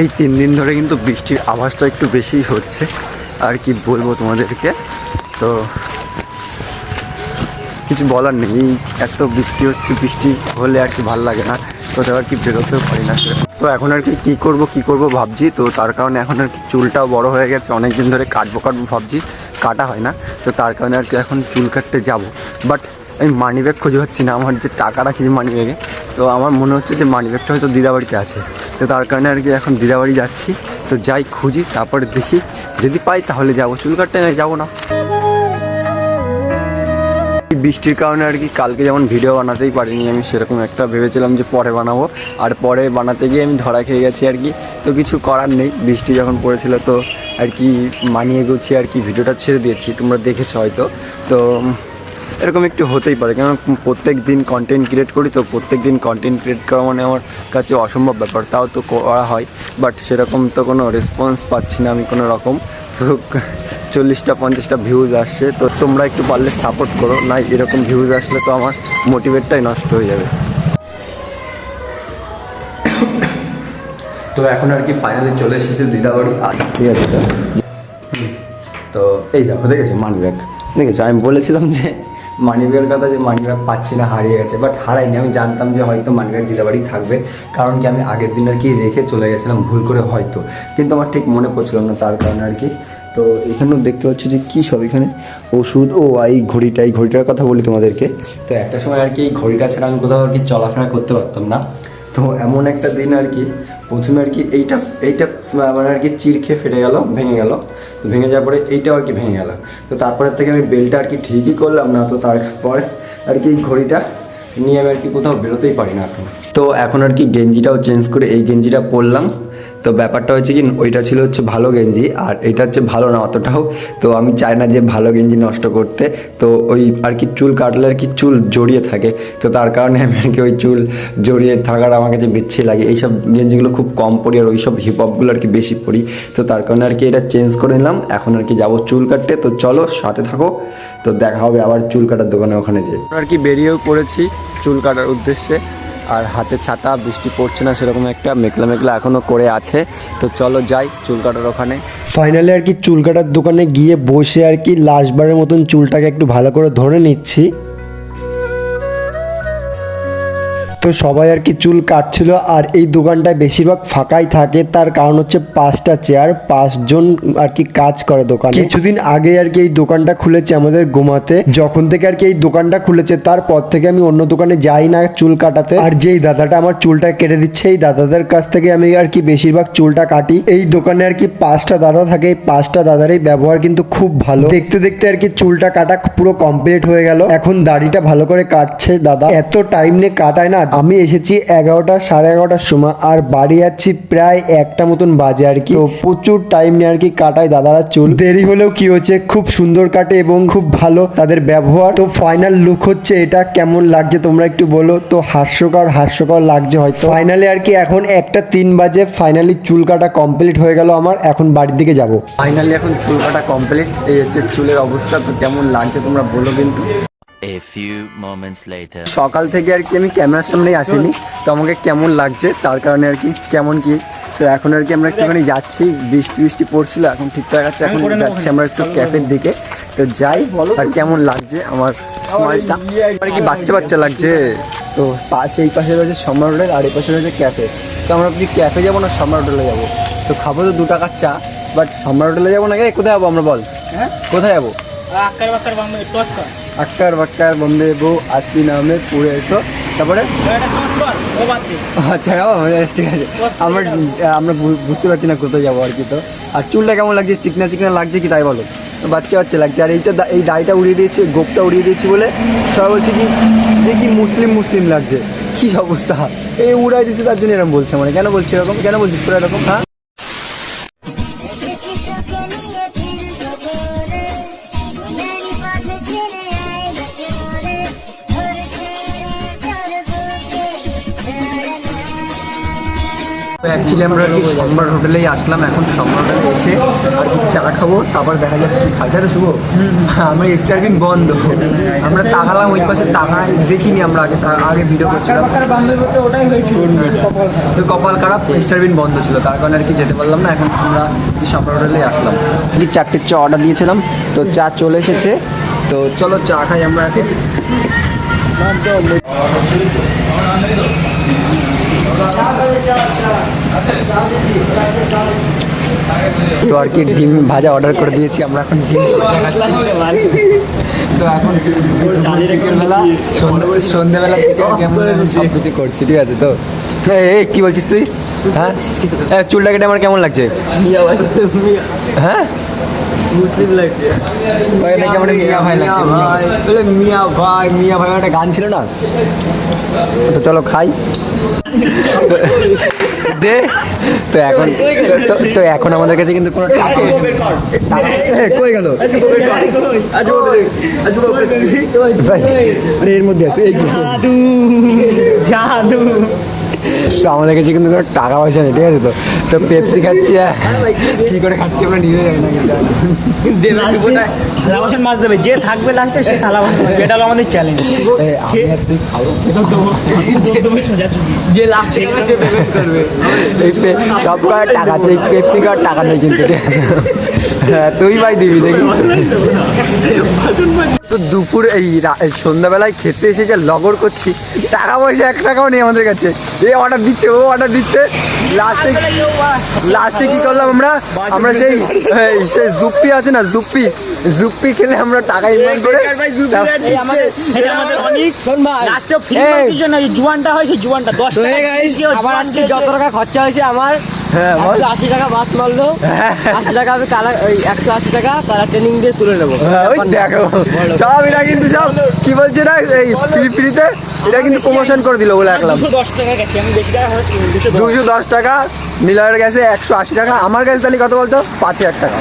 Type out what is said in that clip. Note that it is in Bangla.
এই তিন দিন ধরে কিন্তু বৃষ্টির আভাসটা একটু বেশিই হচ্ছে। আর কি বলব তোমাদেরকে? তো কিছু বলার নেই। এই এত বৃষ্টি হচ্ছে, বৃষ্টি হলে আর কি ভালো লাগে না। কোথাও আর কি বেরোতেও পারি না। তো এখন আর কি, কী করব কী করব ভাবছি। তো তার কারণে এখন আর কি চুলটাও বড় হয়ে গেছে। অনেক দিন ধরে কাটবো কাটবো ভাবছি। কাটা হয় না। তো তার কারণে আর কি এখন চুল কাটতে যাব। বাট আমি মানি ব্যাগ খুঁজে পাচ্ছি না। আমার যে টাকা রাখি মানি ব্যাগে তো আমার মনে হচ্ছে যে মানি ব্যাগটা হয়তো দিদাবাড়িতে আছে। তো তার কারণে আর কি এখন দিদাবাড়ি যাচ্ছি। তো যাই খুঁজি, তারপরে দেখি। যদি পাই তাহলে যাব। চুল কাটতে যাব না। বৃষ্টির কারণে আর কি কালকে যেমন ভিডিও বানাতেই পারিনি আমি, সেরকম একটা ভেবেছিলাম যে পরে বানাবো। আর পরে বানাতে গিয়ে আমি ধরা খেয়ে গেছি আর কি। তো কিছু করার নেই, বৃষ্টি যখন পড়েছিল তো আর কি মানিয়ে গুছিয়ে আর কি ভিডিওটা ছেড়ে দিয়েছি, তোমরা দেখেছ হয়তো। তো এরকম একটু হতেই পারে কেন প্রত্যেক দিন কন্টেন্ট ক্রিয়েট করি তো প্রত্যেক দিন কন্টেন্ট ক্রিয়েট করা মানে আমার কাছে অসম্ভব ব্যাপার, তাও তো করা হয়। বাট সেরকম তো কোনো রেসপন্স পাচ্ছি না আমি কোনো রকম। তো চল্লিশটা পঞ্চাশটা ভিউজ আসছে তো তোমরা একটু পারলে সাপোর্ট করো। না এরকম ভিউজ আসলে তো আমার মোটিভেটটাই নষ্ট হয়ে যাবে। তো এখন আর কি ফাইনালি চলে এসেছে দিদাবাড়ি। আর ঠিক আছে তো? তো এই দেখো দেখেছ? মানি ব্যাগ দেখেছ? আমি বলেছিলাম যে মানি ব্যাগের কথা যে মানি ব্যাগ পাচ্ছি না হারিয়ে গেছে বাট হারাইনি। আমি জানতাম যে হয়তো মানি ব্যাগ দিদাবাড়ি থাকবে কারণ কি আমি আগের দিন আর কি রেখে চলে গেছিলাম ভুল করে হয়তো। কিন্তু আমার ঠিক মনে পড়ছিল না তার কারণে আর কি তো এখানেও দেখতে পাচ্ছি যে কী সব এখানে? ওষুধ, ও এই ঘড়িটা এই ঘড়িটার কথা বলি তোমাদেরকে। তো একটা সময় আর কি এই ঘড়িটা ছাড়া আমি কোথাও আর কি চলাফেরা করতে পারতাম না। তো এমন একটা দিন আর কি, প্রথমে আর কি এইটা এইটা মানে আর কি চির খেয়ে ফেটে গেল, ভেঙে গেল। তো ভেঙে যাওয়ার পরে এইটাও আর কি ভেঙে গেল। তো তারপরের থেকে আমি বেলটা আর কি ঠিকই করলাম না, তো তারপরে আর কি ঘড়িটা নিয়ে আমি আর কি কোথাও বেরোতেই পারি না এখন। তো এখন আর কি গেঞ্জিটাও চেঞ্জ করে এই গেঞ্জিটা পরলাম। তো ব্যাপারটা হচ্ছে কি, ওইটা ছিল হচ্ছে ভালো গেঞ্জি, আর এটা হচ্ছে ভালো না অতটাও। তো আমি চাই না যে ভালো গেঞ্জি নষ্ট করতে। তো ওই আর কি চুল কাটলে আর কি চুল জড়িয়ে থাকে। তো তার কারণে আমি আর কি ওই চুল জড়িয়ে থাকার আমার কাছে বিচ্ছি লাগে, এইসব গেঞ্জিগুলো খুব কম পরি আর ওইসব হিপ হপগুলো আর কি বেশি পরি। তো তার কারণে আর কি এটা চেঞ্জ করে নিলাম। এখন আর কি যাব চুল কাটতে। তো চলো সাথে থাকো। তো দেখা হবে আবার চুল কাটার দোকানে ওখানে যে আর কি বেরিয়েও পড়েছি চুল কাটার উদ্দেশ্যে। আর হাতে ছাতা, বৃষ্টি পড়ছে না, সেরকম একটা মেঘলা মেঘলা এখনও করে আছে। তো চলো যাই চুল কাটার ওখানে। ফাইনালি আর কি চুল কাটার দোকানে গিয়ে বসে আর কি লাস্টবারের মতন চুলটাকে একটু ভালো করে ধরে নিচ্ছি। তো সবাই আর কি চুল কাটছিল আর এই দোকানটায় বেশিরভাগ ফাঁকাই থাকে। তার কারণ হচ্ছে পাঁচটা চেয়ার পাঁচজন আর কি কাজ করে দোকানে। কিছুদিন আগে আর কি এই দোকানটা খুলেছে আমাদের গোমাতে। যখন থেকে আর কি এই দোকানটা খুলেছে, তারপর থেকে আমি অন্য দোকানে যাই না চুল কাটাতে। আর যেই দাদাটা আমার চুলটা কেটে দিচ্ছে, এই দাদাদের কাছ থেকে আমি আর কি বেশিরভাগ চুলটা কাটি। এই দোকানে আর কি পাঁচটা দাদা থাকে, এই পাঁচটা দাদারই ব্যবহার কিন্তু খুব ভালো। দেখতে দেখতে আর কি চুলটা কাটা পুরো কমপ্লিট হয়ে গেল। এখন দাড়িটা ভালো করে কাটছে দাদা। এত টাইম নিয়ে কাটায় না আমি এসেছি এগারোটা সাড়ে এগারোটার সময় আর বাড়ি যাচ্ছি প্রায় একটা মতন বাজে আর কি। তো প্রচুর টাইম নিয়ে আর কি কাটায় দাদারা চুল। দেরি হলেও কি হচ্ছে খুব সুন্দর কাটে এবং খুব ভালো তাদের ব্যবহার। তো ফাইনাল লুক হচ্ছে এটা কেমন লাগছে তোমরা একটু বলো। তো হাস্যকর হাস্যকর লাগছে হয়তো। ফাইনালি আর কি এখন একটা তিন বাজে ফাইনালি চুল কাটা কমপ্লিট হয়ে গেল আমার এখন বাড়ির দিকে যাব। ফাইনালি এখন চুল কাটা কমপ্লিট এই হচ্ছে চুলের অবস্থা তো কেমন লাগছে তোমরা বলো কিন্তু। A few moments later. সকাল থেকে আর কি আমি ক্যামেরার সামনেই আসিনি। তো আমাকে কেমন লাগছে? তার কারণে আর কি কেমন কি? তো এখন আর কি আমরা একটুখানি যাচ্ছি। বৃষ্টি বৃষ্টি পড়ছিল এখন ঠিকঠাক আছে এখন যাচ্ছি আমরা একটু ক্যাফের দিকে। তো যাই আর কেমন লাগছে আমার সময়টা আর কি বাচ্চা বাচ্চা লাগছে? তো পাশে এই পাশে রয়েছে সম্রাট হোটেল আর এই পাশে রয়েছে ক্যাফে। তো আমরা কি ক্যাফে যাব না সম্রাট হোটেলে যাব? তো খাব তো দু টাকার চা বাট সম্রাট হোটেলে যাব না কোথায় যাব আমরা বল? হ্যাঁ? কোথায় যাব? আক্কার বাক্কার বাম্বে বউ আসি নামে পুরে এসো। তারপরে? আচ্ছা ঠিক আছে। আমরা আমরা বুঝতে পারছি না কোথায় যাব আর কি তো। আর চুলটা কেমন লাগছে? চিকনা চিকনা লাগছে কি তাই বলো? বাচ্চা বাচ্চা লাগছে। আর এইটা এই দাড়িটা উড়িয়ে দিয়েছে গোপটা উড়িয়ে দিয়েছি বলে সবাই বলছে কি যে কি মুসলিম মুসলিম লাগছে। কি অবস্থা? এই উড়াই দিয়েছে তার জন্য এরকম বলছে মানে কেন বলছে এরকম? কেন বলছিস তোরা এরকম? হ্যাঁ? অ্যাকচুয়ালি আমরা কি সম্রাট হোটেলেই আসলাম এখন সম্রাট হোটেলে এসে আর কি চা খাব তারপর দেখা যাক কি খাই তাই তো শুভ? আমরা স্টার্টিং বন্ধ। আমরা তাকালাম ওই পাশে তাকাই দেখিনি আমরা আগে আগে ভিডিও করছিলাম। তো কপাল খারাপ স্টারবিন বন্ধ ছিল তার কারণে আর কি যেতে পারলাম না এখন আমরা সম্রাট হোটেলেই আসলাম। চারটে চা অর্ডার দিয়েছিলাম তো চা চলে এসেছে। তো চলো চা খাই আমরা এখন তো আর কি ডিম ভাজা অর্ডার করে দিয়েছি আমরা এখন ডিম তো এখন সন্ধ্যেবেলা থেকে আর সব কিছু করছি ঠিক আছে তো। এই, এই কি বলছিস তুই? হ্যাঁ? এ, চুলটা কেটে আমার কেমন লাগছে? হ্যাঁ? আমার মিয়া ভাই লাগছে মিয়া ভাই। বলে মিয়া ভাই মিয়া ভাই একটা গান ছিল না? তো চলো খাই। দে। তো এখন তো- এখন আমাদের কাছে কিন্তু কোনো কই গেল? ভাই, এর মধ্যে আছে এই যে। জাদু। তো আমাদের কাছে কিন্তু কোনো টাকা পয়সা নেই ঠিক আছে তো? তো পেপসি খাচ্ছি হ্যাঁ। কি করে খাচ্ছি আমরা নিজে জানি না কিন্তু। থালা বাসন মাছ দেবে যে থাকবে লাস্টে সে থালা বাসন এটা হলো আমাদের চ্যালেঞ্জ যে লাস্টে যাবে সে পেমেন্ট করবে সব টাকা আছে? পেপসি করার টাকা নেই কিন্তু ঠিক আছে? হ্যাঁ তুই ভাই দিবি দেখিস তো দুপুর এই সন্ধ্যাবেলায় খেতে এসে যে লগর করছি টাকা পয়সা এক টাকাও নেই আমাদের কাছে। এ অর্ডার দিচ্ছে ও অর্ডার দিচ্ছে। লাস্টে লাস্টে কি করলাম আমরা? আমরা সেই সেই জুপ্পি আছে না জুপ্পি। জুপ্পি খেলে আমরা টাকা ইনকাম করে এই আমাদের এটা আমাদের অনেক লাস্টে ফ্রি এই। কিছু না এই জুয়ানটা হয় সেই জুয়ানটা। দশ টাকা আজকে যত টাকা খরচা হয়েছে আমার হ্যাঁ একশো আশি টাকা বাস মারলো। আশি টাকা আমি কালার ওই একশো আশি টাকা কালার ট্রেনিং দিয়ে তুলে নেব। হ্যাঁ, ওই দেখো। সব এটা কিন্তু সব কি বলছে না এই ফ্রি ফ্রিতে এটা কিন্তু প্রমোশন করে দিল বলে দুশো দশ টাকা মিলারের গেছে একশো আশি টাকা আমার কাছে তাহলে কত বলতো? পাঁচ হাজার টাকা।